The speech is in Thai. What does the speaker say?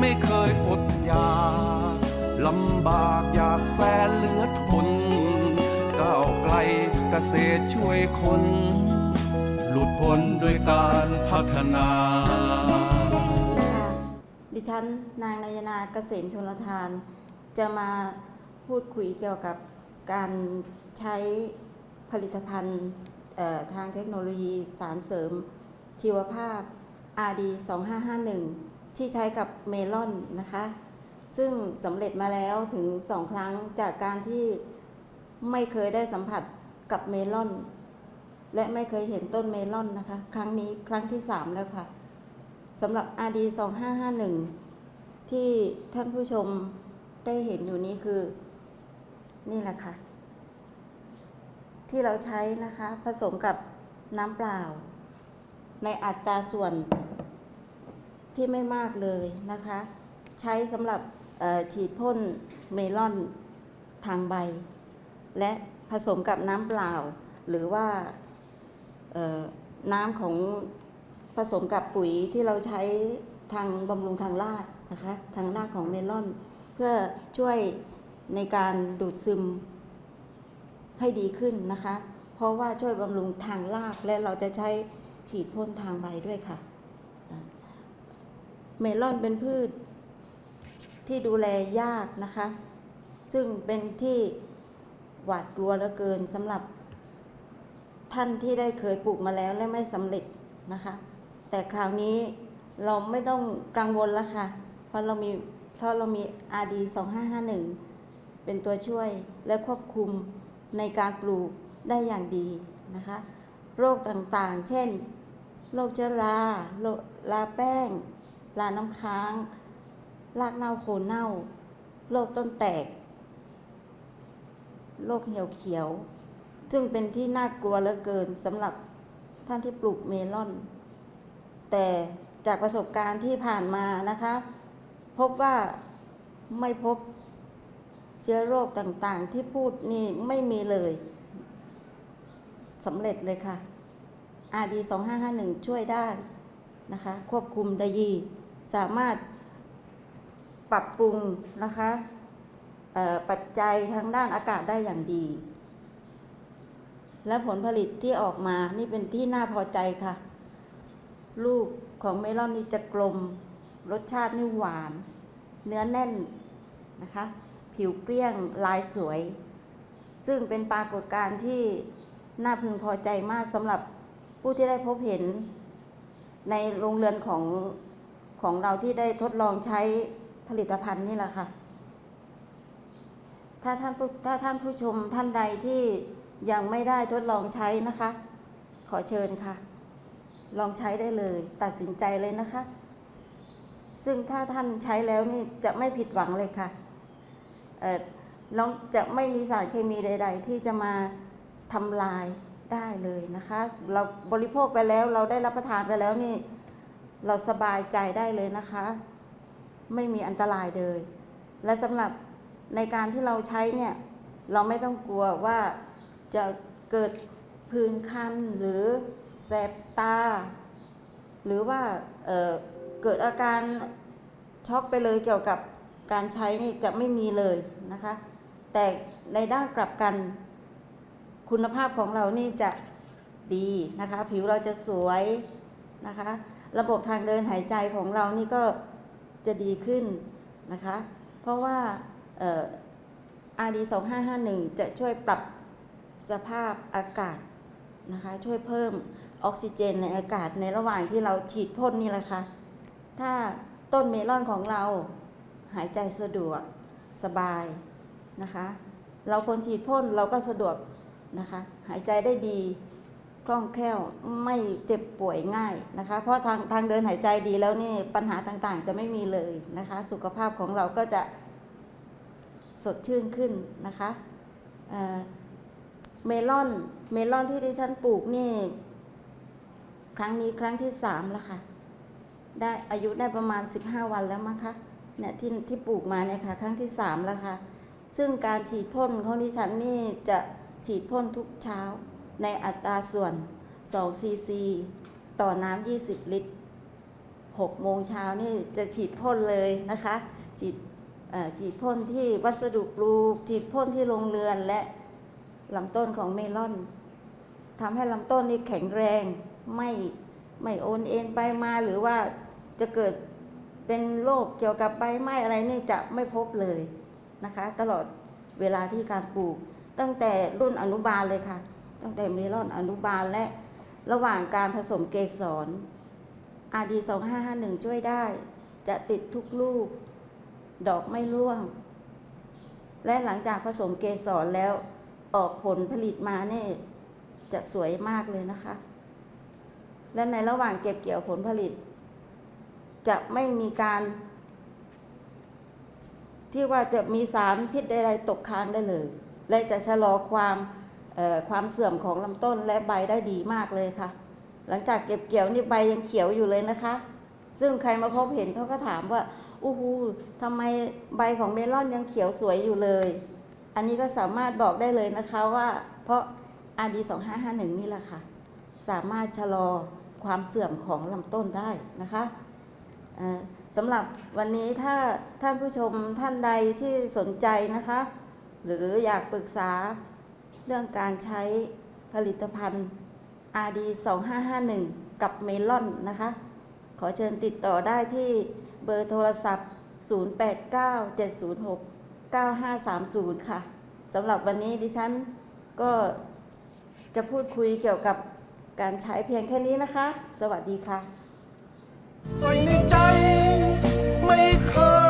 ไม่เคยอดอยากลำบากอยากแสนเหลือทนก้าวไกลเกษตรช่วยคน หลุดพ้นด้วยการพัฒนา ดิฉันนางนายนาเกษมชนลทาน จะมาพูดคุยเกี่ยวกับการใช้ผลิตภัณฑ์ทางเทคโนโลยีสารเสริมชีวภาพ RD 2551 ที่ใช้กับเมลอนนะคะ ซึ่งสำเร็จมาแล้วถึงสองครั้งจากการที่ไม่เคยได้สัมผัสกับเมลอน และไม่เคยเห็นต้นเมลอนนะคะ ครั้งนี้ครั้งที่สามแล้วค่ะสำหรับ RD 2551 ที่ท่านผู้ชมได้เห็นอยู่นี้คือนี่แหละค่ะ ที่เราใช้นะคะผสมกับน้ำเปล่า ในอัตราส่วน ที่ไม่มากเลยนะคะ ใช้สำหรับฉีดพ่นเมลอนทางใบ และผสมกับน้ำเปล่า หรือว่าน้ำของผสมกับปุ๋ยที่เราใช้ทางบำรุงทางรากนะคะทางรากของเมลอน เพื่อช่วยในการดูดซึมให้ดีขึ้นนะคะ เพราะว่าช่วยบำรุงทางรากและเราจะใช้ฉีดพ่นทางใบด้วยค่ะ เมลอนเป็นพืช ที่ดูแลยากนะคะ ซึ่งเป็นที่หวาดกลัวเหลือเกินสำหรับ ท่านที่ได้เคยปลูกมาแล้วและไม่สำเร็จนะคะ แต่คราวนี้เราไม่ต้องกังวลแล้วค่ะ เพราะเรามีเพราะเรามี RD 2551 เป็นตัวช่วยและควบคุมในการปลูกได้อย่างดีนะคะ โรคต่างๆ เช่น โรคเชื้อราโรคลาแป้ง ลาน้ำค้าง รากเน่าโคนเน่า โรคต้นแตก โรคเหี่ยวเขียว ซึ่งเป็นที่น่ากลัวเหลือเกินสำหรับท่านที่ปลูกเมลอน แต่จากประสบการณ์ที่ผ่านมานะคะ พบว่าไม่พบเชื้อโรคต่างๆ ที่พูดนี่ไม่มีเลยสำเร็จเลยค่ะ RD 2551 ช่วยได้นะคะ ควบคุมได้ดี สามารถปรับปรุงนะคะปัจจัยทางด้านอากาศได้อย่างดี และผลผลิตที่ออกมานี่เป็นที่น่าพอใจค่ะ ลูกของเมลอนนี่จะกลม รสชาตินี่หวาน เนื้อแน่นนะคะ ผิวเกลี้ยงลายสวย ซึ่งเป็นปรากฏการณ์ที่น่าพึงพอใจมากสำหรับผู้ที่ได้พบเห็นในโรงเรือนของ ของเราที่ได้ทดลองใช้ผลิตภัณฑ์นี่แหละค่ะ ถ้าท่านผู้ถ้าท่านผู้ชมท่านใดที่ยังไม่ได้ทดลองใช้นะคะ ขอเชิญค่ะ ลองใช้ได้เลย ตัดสินใจเลยนะคะ ซึ่งถ้าท่านใช้แล้วนี่จะไม่ผิดหวังเลยค่ะเออน้องจะไม่มีสารเคมีใด ๆ ที่จะมาทำลายได้เลยนะคะ เราบริโภคไปแล้วเราได้รับประทานไปแล้วนี่ เราสบายใจได้เลยนะคะ ไม่มีอันตรายเลย และสำหรับในการที่เราใช้เนี่ย เราไม่ต้องกลัวว่าจะเกิดผื่นคันหรือแสบตา หรือว่าเเกิดอาการช็อกไปเลยเกี่ยวกับการใช้นี่จะไม่มีเลยนะคะ แต่ในด้านกลับกัน คุณภาพของเรานี่จะดีนะคะ ผิวเราจะสวยนะคะ ระบบทางเดินหายใจของเรานี่ก็จะดีขึ้นนะคะ เพราะว่าเอ่อ RD 2551จะช่วยปรับสภาพอากาศนะคะ ช่วยเพิ่มออกซิเจนในอากาศในระหว่างที่เราฉีดพ่นนี่แหละค่ะ ถ้าต้นเมลอนของเราหายใจสะดวกสบายนะคะ เราคนฉีดพ่นเราก็สะดวกนะคะ หายใจได้ดี คล่องแคล่วไม่เจ็บป่วยง่ายนะคะ เพราะทางทางเดินหายใจดีแล้วนี่ปัญหาต่างๆ จะไม่มีเลยนะคะ สุขภาพของเราก็จะสดชื่นขึ้นนะคะเเมลอนเมลอนที่ดิฉันปลูกนี่ ครั้งนี้ครั้งที่สามแล้วค่ะ ได้อายุได้ประมาณ 15 วันแล้วมั้งคะเนี่ยที่ที่ปลูกมาเนี่ยค่ะ ครั้งที่สามแล้วค่ะ ซึ่งการฉีดพ่นของดิฉันนี่จะฉีดพ่นทุกเช้า ในอัตราส่วน 2 ซีซี ต่อน้ำ 20 ลิตร 6 โมงเช้านี่จะฉีดพ่นเลยนะคะ ฉีดฉีดพ่นที่วัสดุปลูก ฉีดพ่นที่โรงเรือนและลำต้นของเมลอนทำให้ลำต้นนี่แข็งแรงไม่ไม่โอนเอ็นไปมาหรือว่าจะเกิดเป็นโรคเกี่ยวกับใบไหม้อะไรนี่จะไม่พบเลยนะคะ ตลอดเวลาที่การปลูกตั้งแต่รุ่นอนุบาลเลยค่ะ ตั้งแต่เมลอนอนุบาลและระหว่างการผสมเกสร RD 2551 ช่วยได้ จะติดทุกลูก ดอกไม่ร่วง และหลังจากผสมเกสรแล้วออกผลผลิตมาเนี่ยจะสวยมากเลยนะคะ และในระหว่างเก็บเกี่ยวผลผลิต จะไม่มีการที่ว่าจะมีสารพิษใดๆตกค้างได้เลย และจะชะลอความ ความเสื่อมของลำต้นและใบได้ดีมากเลยค่ะ หลังจากเก็บเกี่ยวนี่ใบยังเขียวอยู่เลยนะคะ ซึ่งใครมาพบเห็นเขาก็ถามว่าอู้หูทำไมใบของเมลอนยังเขียวสวยอยู่เลย อันนี้ก็สามารถบอกได้เลยนะคะว่า เพราะ RD 2551 นี่แหละค่ะ สามารถชะลอความเสื่อมของลำต้นได้นะคะสำหรับวันนี้ถ้าท่านผู้ชมท่านใดที่สนใจนะคะ หรืออยากปรึกษา เรื่องการใช้ผลิตภัณฑ์ RD 2551 กับเมลอนนะคะ ขอเชิญติดต่อได้ที่เบอร์โทรศัพท์ 0897069530 ค่ะสำหรับวันนี้ดิฉันก็จะพูดคุยเกี่ยวกับการใช้เพียงแค่นี้นะคะ สวัสดีค่ะไฟในใจไม่เคย